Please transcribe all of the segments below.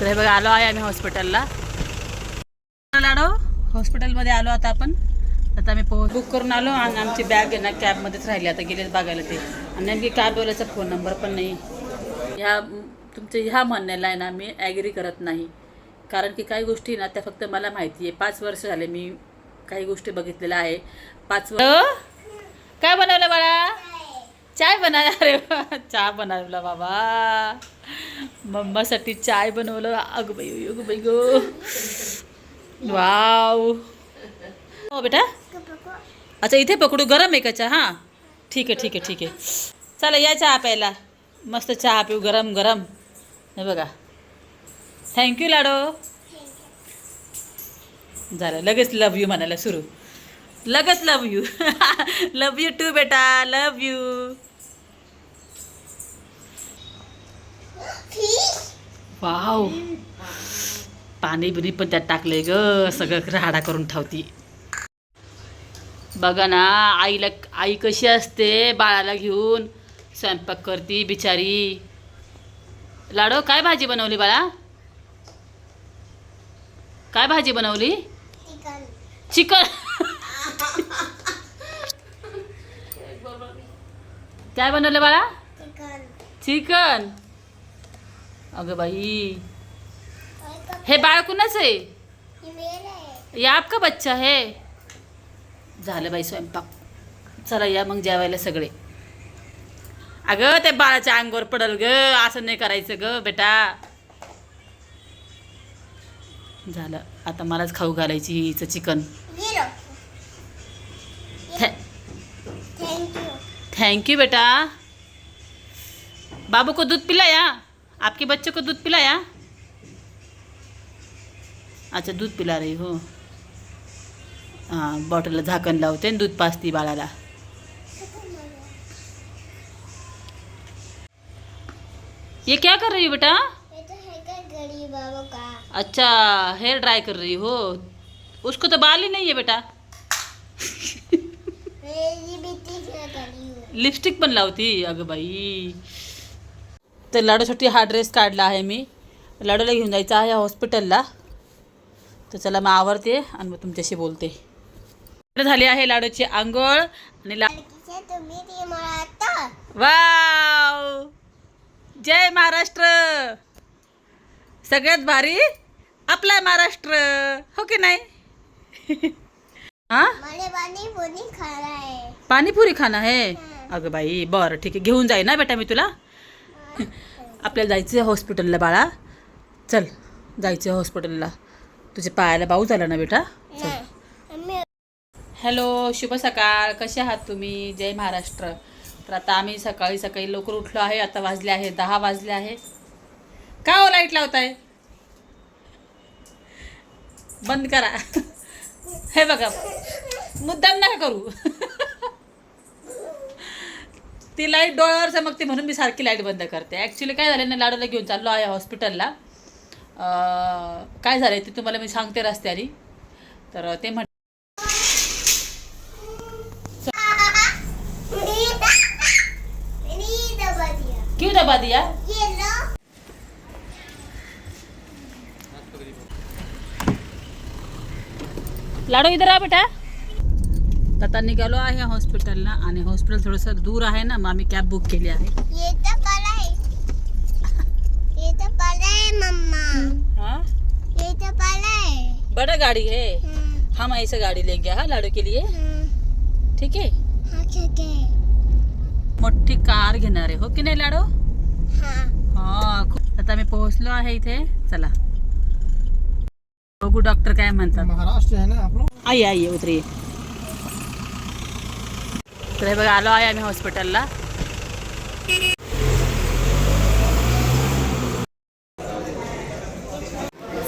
तर हे बघा आलो आहे आम्ही हॉस्पिटलला आलो हॉस्पिटलमध्ये आलो आता आपण. आता आम्ही पोह बुक करून आलो आणि आमची बॅग आहे ना कॅबमध्येच राहिली आता गेले बघायला ते. आणि नेमकी कॅबवाल्याचा फोन नंबर पण नाही. ह्या तुमच्या ह्या म्हणण्याला आहे ना मी ॲग्री करत नाही. कारण की काही गोष्टी ना त्या फक्त मला माहिती आहे. पाच वर्ष झाले मी काही गोष्टी बघितलेल्या आहे. पाच वर्ष काय बनवलं बाळा? चाय बनवला अरे चहा बनवला बाबा. मम्मासाठी चाय बनवलं. अग बाई अग बाई गो. वाव. हो बेटा? अच्छा इथे पकडू. गरम आहे का चहा? हां. ठीक आहे ठीक आहे ठीक आहे. चला या चहा प्यायला. मस्त चहा पिऊ. गरम गरम. हे बघा. थँक्यू लाडो. झालं. लगेच लव यू म्हणायला सुरू. लगेच love you love you too बेटा. Love you wow. पाणी बिनी पण त्यात टाकले ग सगळं राडा करून ठेवती. बघा ना आईला आई कशी असते बाळाला घेऊन. स्वयंपाक करती बिचारी. लाडो काय भाजी बनवली बाळा? काय भाजी बनवली? चिकन. काय बनवलं बाळा? चिकन. अगं बाई. हे बाळ कुणाच आहे? ये आपका बच्चा है. झालं बाई स्वयंपाक. चला या मग जेवायला सगळे. अगं ते बाळाच्या अंगावर पडल ग. असं नाही करायचं ग बेटा. झालं. आता मलाच खाऊ घालायची हिचं चिकन. थैंक यू बेटा. बाबू को दूध पिलाया आपके बच्चे को दूध पिलाया? अच्छा दूध पिला रही हो। हाँ बॉटलला झाकण लावते दूध पाजती बाळाला ये क्या कर रही हो बेटा? अच्छा हेयर ड्राई कर रही हो। उसको तो बाल ही नहीं है बेटा। लिपस्टिक पण लावती अगं बाई तर लाडूसाठी हा ड्रेस काढला आहे मी. लाडूला घेऊन जायचं आहे हॉस्पिटलला. तर चला मग आवरते आणि मग तुमच्याशी बोलते. झाली आहे लाडूची आंघोळ आणि ला वाव! जय महाराष्ट्र! सगळ्यात भारी आपला महाराष्ट्र. हो की नाही? हा? पाणीपुरी खाणं आहे? अगं बाई बरं ठीक आहे. घेऊन जाई ना बेटा मी तुला? आपल्याला जायचं आहे हॉस्पिटलला बाळा. चल जायचं आहे हॉस्पिटलला तुझ्या पायाला बाऊ झाला ना बेटा? चल. हॅलो शुभ सकाळ. कसे आहात तुम्ही? जय महाराष्ट्र. तर आता आम्ही सकाळी सकाळी लवकर उठलो आहे. आता वाजले आहे दहा वाजले आहे. का हो लाइट लावताय? बंद करा. हे बघा मुद्दाम नका करू. ती लाइट डोळ्यावर चमकते म्हणून मी सारखी लाइट बंद करते. ॲक्च्युली काय झालं ना लाडूला घेऊन चाललो आहे हॉस्पिटलला काय झालं ते तुम्हाला मी सांगते रस्त्याने. तर ते म्हण क्यों दबा दिया? लाडू इधर आ बेटा. आता निघालो आहे हॉस्पिटलला आणि हॉस्पिटल थोडंसं दूर आहे ना मग आम्ही कॅब बुक केली आहे. ये तो काला है ये तो काला है मम्मा. हाँ? ये तो काला है बड़ा गाड़ी है हम ऐसे गाड़ी लेंगे हाँ लाडू के लिए? हम्म, ठीक आहे. हाँ ठीक है मोठी कार घेणार आहे हो की नाही लाडू? हाँ. हा आता आम्ही पोहोचलो आहे इथे. चला. बघू डॉक्टर काय म्हणतात. महाराष्ट्र है ना आप लोग आई आई उतरी. तर हे बघा आलो आहे आम्ही हॉस्पिटलला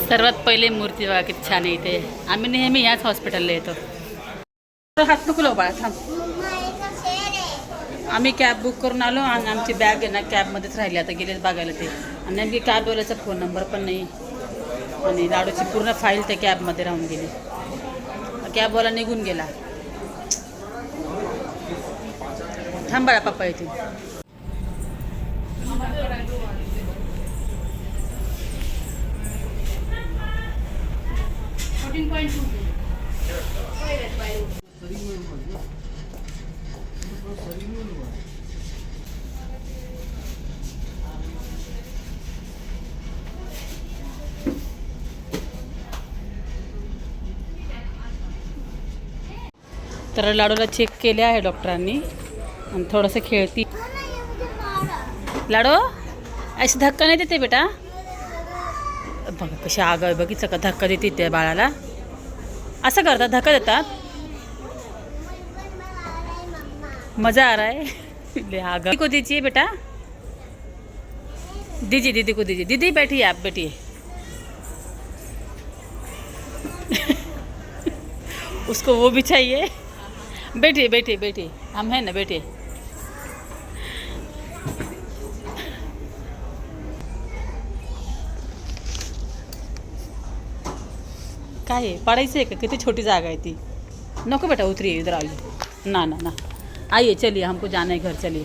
सर्वात पहिले मूर्ती बघा किती छान आहे इथे. आम्ही नेहमी याच हॉस्पिटलला येतो. हात नको बाळा थांब. आम्ही कॅब बुक करून आलो आणि आमची बॅग आहे ना कॅबमध्येच राहिली. आता गेले बघायला ते. आणि नेमकी कॅबवाल्याचा फोन नंबर पण नाही. आणि लाडूची पूर्ण फाईल त्या कॅबमध्ये राहून गेली. कॅबवाला निघून गेला. थांबाळा पप्पा येतील. तर लाडूला चेक केले आहे डॉक्टरांनी. आणि सा खेलती। लाडू, ऐसे धक्का नाही देते बेटा? बघा आग आहे बघितलं का धक्का देते त्या बाळाला? असं करतात धक्का देतात मज़ा आ रहा है। आग को दीजिए बेटा। दीजिए, दीदी को दीजिए। दीदी, बैठिए आप, बैठिए। उसको वो भी चाहिए। बैठिए बैठिए बैठिए। हम हैं ना, बैठिए। काय आहे पडायचं आहे का किती छोटी जागा आहे ती नको बेटा उतरिए इधर आइए। ना ना ना। आइए चलिए हमको जाना है घर चलिए।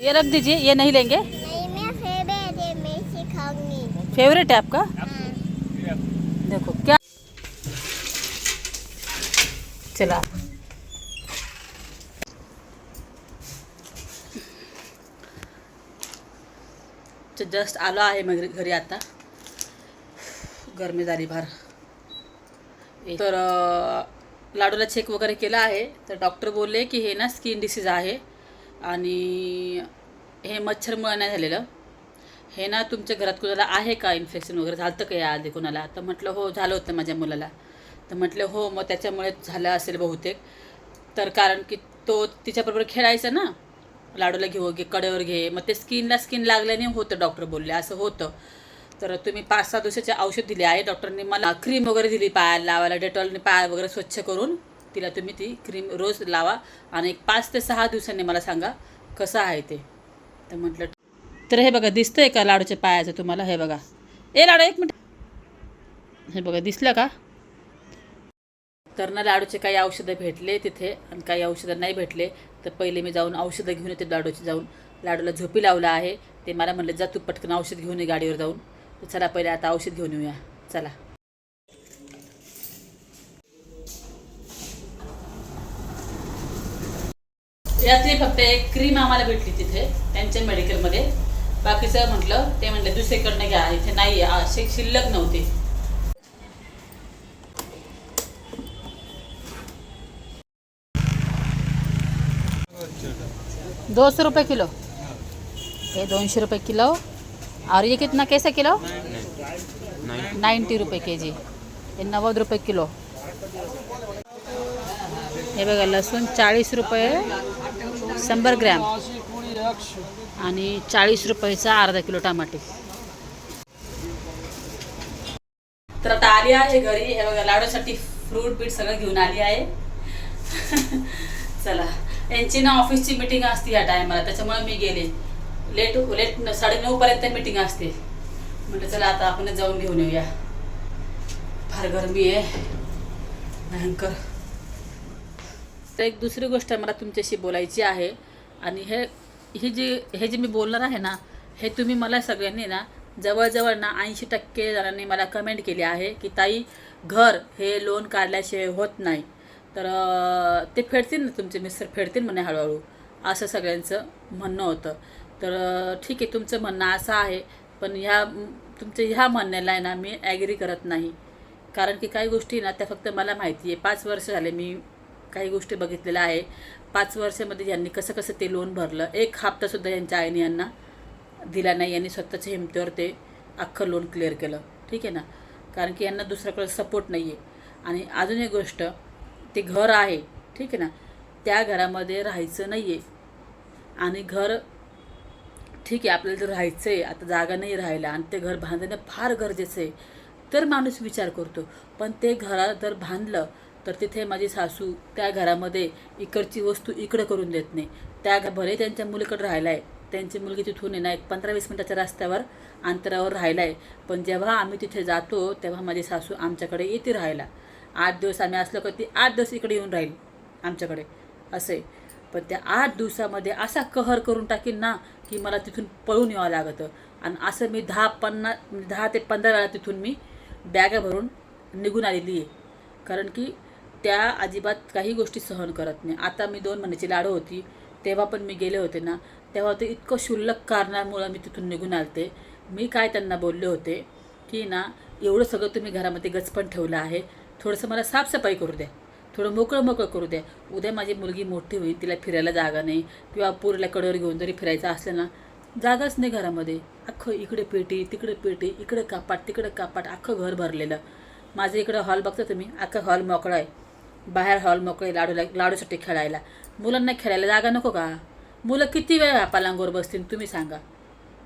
ये रख दीजिए ये नहीं लेंगे? नहीं मैं फेवरेट है मैं सिखाऊँगी। फेवरेट है आपका? हाँ। देखो क्या चला। जस्ट आलो आहे मग घरी आता. गरमी झाली भार तर लाडूला चेक वगैरे केला आहे. तर डॉक्टर बोलले की हे ना स्किन डिसीज आहे. आणि हे मच्छरमुळे नाही झालेलं. हे ना तुमच्या घरात कुणाला आहे का इन्फेक्शन वगैरे? झालं का या आधी कुणाला? तर म्हटलं हो झालं होतं माझ्या मुलाला. तर म्हटलं हो मग त्याच्यामुळे झालं असेल बहुतेक. तर कारण की तो तिच्याबरोबर खेळायचा ना. लाडूला घेऊ घे कडेवर घे. मग ते स्किनला स्किन लागल्याने होतं डॉक्टर बोलले. असं होतं. तर तुम्ही पाच सहा दिवसाचे औषध दिले आहे. डॉक्टरने मला क्रीम वगैरे दिली पायाला लावायला डेटॉलने पाय वगैरे स्वच्छ करून तिला तुम्ही ती क्रीम रोज लावा. आणि एक पाच ते सहा दिवसांनी मला सांगा कसं आहे ते. तर म्हटलं तर हे बघा दिसतंय का लाडूच्या पायाचं तुम्हाला? हे बघा. ए लाडू एक मिनिट. हे बघा दिसलं का? तर ना लाडूचे काही औषधं भेटले तिथे आणि काही औषधं नाही भेटले. तर पहिले मी जाऊन औषधं घेऊन येते लाडूची जाऊन. लाडूला झोपी लावला आहे. ते मला म्हणलं जा तू पटकन औषध घेऊन ये गाडीवर जाऊन. तर चला पहिले आता औषध घेऊन येऊया. चला. यातली फक्त एक क्रीम आम्हाला भेटली तिथे त्यांच्या मेडिकलमध्ये बाकीचं म्हटलं ते म्हटलं दुसरीकडनं घ्या. इथे नाही असे शिल्लक नव्हते. दो सौ रुपये किलो. हे दोनशे रुपये किलो. और ये कितना कैसे किलो? नाईन्टी रुपये के जी हे नव्वद रुपये किलो. हे बघा लसूण चाळीस रुपये शंभर ग्रॅम. आणि चाळीस रुपयाचा अर्धा किलो टमाटे. तर आता आली आहे घरी. हे बघा लाडूसाठी फ्रूट बीट सगळं घेऊन आली आहे. चला. यांची ना ऑफिसची मिटिंग असते या टायमाला त्याच्यामुळे मी गेले. लेट लेट साडेनऊपर्यंत पर्यंत मिटिंग असते. म्हटलं चला आता आपण जाऊन घेऊन येऊया. फार गरमी आहे. भयंकर. तर एक दुसरी गोष्ट मला तुमच्याशी बोलायची आहे. आणि हे ही जी हे जे मी बोलणार आहे ना हे तुम्ही मला सगळ्यांनी ना जवळजवळ ना ऐंशी टक्के जणांनी मला कमेंट केली आहे की ताई घर हे लोन काढल्याशिवाय होत नाही. तर ते फेडतील ना तुमचे मिस्टर फेडतील म्हणे हळूहळू. असं सगळ्यांचं म्हणणं होतं. तर ठीक आहे तुमचं म्हणणं असं आहे पण ह्या तुमच्या ह्या म्हणण्याला आहे ना मी ॲग्री करत नाही. कारण की काही गोष्टी ना त्या फक्त मला माहिती आहे. पाच वर्ष झाले मी काही गोष्टी बघितलेल्या आहे. पाच वर्षामध्ये यांनी कसं कसं ते लोन भरलं. एक हप्तासुद्धा यांच्या आईने यांना दिला नाही. यांनी स्वतःच्या हिमतीवर ते अख्खं लोन क्लिअर केलं. ठीक आहे ना? कारण की यांना दुसऱ्याकडे सपोर्ट नाही आहे आणि अजून एक गोष्ट ते घर आहे ठीक आहे ना? त्या घरामध्ये राहायचं नाही आहे आणि घर ठीक आहे आपल्याला जर राहायचं आहे आता जागा नाही राहायला आणि ते घर बांधणं फार गरजेचं आहे तर माणूस विचार करतो. पण ते घरात जर बांधलं तर तिथे माझी सासू त्या घरामध्ये इकडची वस्तू इकडं करून देत नाही. त्या घ- भले त्यांच्या मुलीकडे राहिला आहे त्यांची मुलगी तिथून येणार एक पंधरा वीस मिनटाच्या रस्त्यावर अंतरावर राहिला आहे पण जेव्हा आम्ही तिथे जातो तेव्हा माझी सासू आमच्याकडे येते राहायला. आठ दिवस आम्ही असलो का ती आठ दिवस इकडे येऊन राहील आमच्याकडे. असं आहे. पण त्या आठ दिवसामध्ये असा कहर करून टाकीन ना की मला तिथून पळून यावं लागतं. आणि असं मी दहा पन्नास दहा ते पंधरा वेळा तिथून मी बॅगा भरून निघून आलेली आहे. कारण की त्या अजिबात काही गोष्टी सहन करत नाही. आता मी दोन महिन्याची लाडू होती. तेव्हा पण मी गेले होते ना. तेव्हा ते इतकं क्षुल्लक कारणामुळं मी तिथून निघून आलते. मी काय त्यांना बोलले होते की ना एवढं सगळं तुम्ही घरामध्ये गचपण ठेवलं आहे. थोडंसं मला साफसफाई करू द्या थोडं मोकळं मोकळं करू द्या उद्या माझी मुलगी मोठी होईल तिला फिरायला जागा नाही. किंवा पोरीला कडेवर घेऊन जरी फिरायचं असलं ना जागाच नाही घरामध्ये. अख्खं इकडे पेटी तिकडे पेटी इकडे कापाट तिकडे कापाट अख्खं घर भरलेलं. माझं इकडं हॉल बघता तुम्ही अख्खा हॉल मोकळा आहे. बाहेर हॉल मोकळे लाडूला लाडूसाठी खेळायला. मुलांना खेळायला जागा नको का? मुलं किती वेळ पालांगोर बसतील तुम्ही सांगा.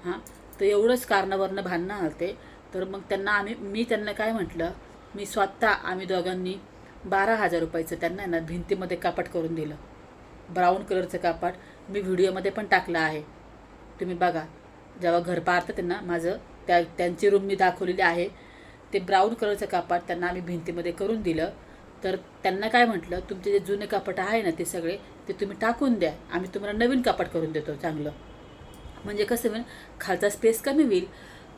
हां? तर एवढंच कारणावरनं भांडणं आलते. तर मग त्यांना आम्ही मी त्यांना काय म्हटलं? मी स्वतः आम्ही दोघांनी बारा हजार रुपयाचं त्यांना आहे ना भिंतीमध्ये कापड करून दिलं. ब्राऊन कलरचं कापड मी व्हिडिओमध्ये पण टाकलं आहे. तुम्ही बघा जेव्हा घर पाहतं त्यांना माझं त्या त्यांची रूम मी दाखवलेली आहे. ते ब्राऊन कलरचं कापड त्यांना आम्ही भिंतीमध्ये करून दिलं. तर त्यांना काय म्हटलं तुमचे जे जुने कापड आहे ना ते सगळे ते तुम्ही टाकून द्या. आम्ही तुम्हाला नवीन कापड करून देतो चांगलं. म्हणजे कसं होईल खालचा स्पेस कमी होईल.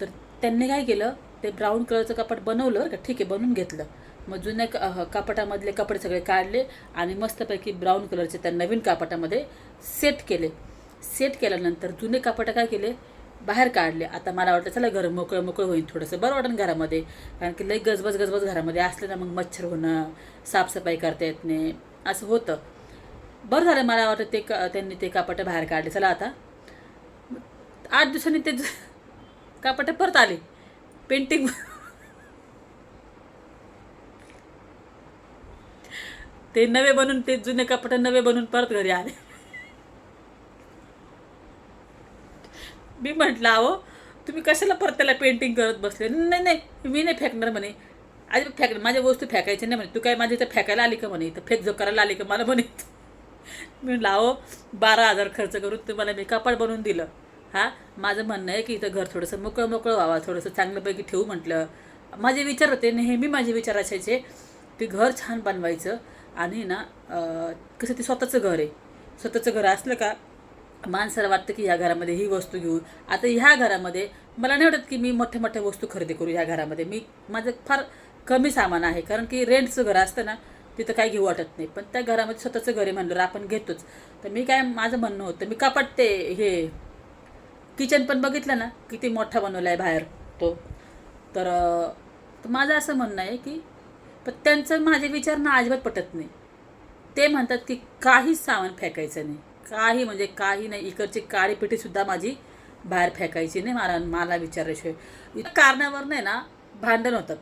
तर त्यांनी काय केलं ते ब्राऊन कलरचं कापड बनवलं बरं का? ठीक आहे बनवून घेतलं. मग जुन्या क- कापटामधले कापडामधले कपडे सगळे काढले आणि मस्तपैकी ब्राऊन कलरचे त्या नवीन कापडामध्ये सेट केले. सेट केल्यानंतर जुने कापड काय केले? बाहेर काढले. आता मला वाटतं चला घर मोकळं मोकळं होईल थोडंसं. बरं वाटेल घरामध्ये. कारण की लई गजबज गजबज घरामध्ये असलं ना मग मच्छर होणं साफसफाई करता येत नाही. असं होतं. बरं झालं मला वाटतं ते का त्यांनी ते कापडं बाहेर काढले. चला आता. आठ दिवसांनी ते कापड परत आले. पेंटिंग ते नवे बनून ते जुने कपडे नवे बनून परत घरी आले. मी म्हटलं अहो तुम्ही कशाला परत त्याला पेंटिंग करत बसले? नाही नाही मी नाही फेकणार म्हणे. आधी फेक माझ्या वस्तू फेकायच्या नाही म्हणे. तू काय माझ्या इथं फेकायला आली का म्हणे? इथं फेक जो करायला आली का मला म्हणे? मी म्हटलं अहो बारा हजार खर्च करून तुम्हाला मी कपड बनवून दिलं. हां? माझं म्हणणं आहे की इथं घर थोडंसं मोकळं मोकळं व्हावा थोडंसं चांगल्यापैकी ठेवू म्हटलं. माझे विचार होते नेहमी माझे विचार असायचे की घर छान बनवायचं आणि ना कसं ते स्वतःचं घर आहे. स्वतःचं घर असलं का माणसाला वाटतं की ह्या घरामध्ये ही वस्तू घेऊ. आता ह्या घरामध्ये मला नाही वाटत की मी मोठ्या मोठ्या वस्तू खरेदी करू ह्या घरामध्ये. मी माझं फार कमी सामान आहे कारण की रेंटचं घर असतं ना तिथं काही घेऊ वाटत नाही. पण त्या घरामध्ये स्वतःचं घर आहे म्हणलं आपण घेतोच. तर मी काय माझं म्हणणं होतं मी कपाट ते हे किचन पण बघितलं ना किती मोठा बनवला आहे बाहेर तो. तर माझं असं म्हणणं आहे की पण त्यांचं माझे विचार ना अजिबात पटत नाही. ते म्हणतात की काहीच सामान फेकायचं नाही. काही म्हणजे काही नाही इकडची काळी पिठीसुद्धा माझी बाहेर फेकायची नाही मला मला विचारल्याशिवाय. इतक्या कारणावर नाही ना भांडण होतात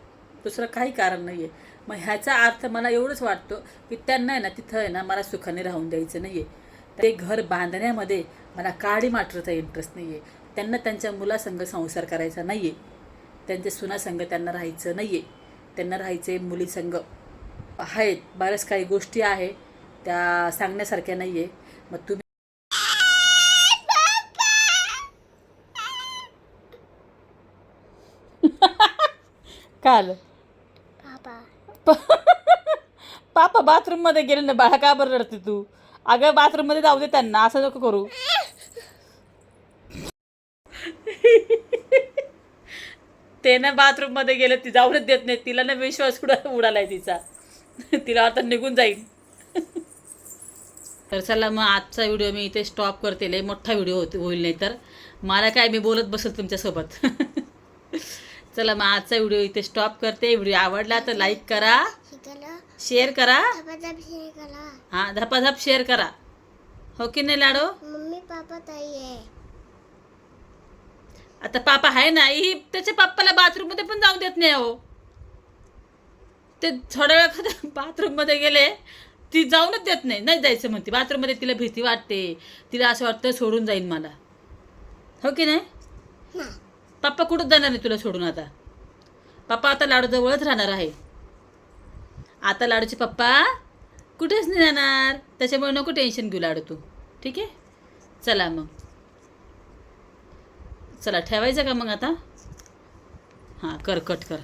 दुसरं काही कारण नाही आहे मग ह्याचा अर्थ मला एवढंच वाटतो की त्यांना आहे ना तिथं आहे ना मला सुखाने राहून द्यायचं नाही आहे ते घर बांधण्यामध्ये मला काडी माटरचा इंटरेस्ट नाही आहे त्यांना त्यांच्या मुलासंग संसार करायचा नाही आहे त्यांच्या सुनासंग त्यांना राहायचं नाही आहे त्यांना राहायचे मुलीसंग आहेत बऱ्याच काही गोष्टी आहे त्या सांगण्यासारख्या नाही आहे मग तुम्ही काल? पापा. पापा बाथरूममध्ये गेले ना बाळा का बरं रडते तू? अगं बाथरूममध्ये जाऊ दे त्यांना असं नको करू. ते ना बाथरूममध्ये गेलं ती जाऊनच देत नाही तिला ना विश्वास कुठं उडालाय तिचा? तिला आता निघून जाईल. तर चला मग आजचा व्हिडिओ मी इथे स्टॉप करते. लय मोठा व्हिडिओ होत होईल नाही तर. मला काय मी बोलत बसेल तुमच्यासोबत चला मग आजचा व्हिडिओ इथे स्टॉप करते. व्हिडिओ आवडला तर लाईक करा. शेअर करा. हां धपाधप शेअर करा. हो की नाही लाडो? मम्मी पापा ताई आहे. आता पापा आहे ना ही त्याच्या पप्पाला बाथरूममध्ये पण जाऊ देत नाही हो ते थोड्या वेळ बाथरूममध्ये गेले ती जाऊनच देत नाही. नाही जायचं म्हणते. बाथरूममध्ये तिला भीती वाटते. तिला असं वाटतं सोडून जाईन मला. हो की नाही? पप्पा कुठंच जाणार नाही तुला सोडून आता? पप्पा आता लाडूजवळच राहणार आहे. आता लाडूचे पप्पा कुठेच नाही जाणार त्याच्यामुळे नको टेन्शन घेऊ लाडू तू. ठीक आहे? चला मग. चला ठेवायचं का मग आता? हां कर कट कर.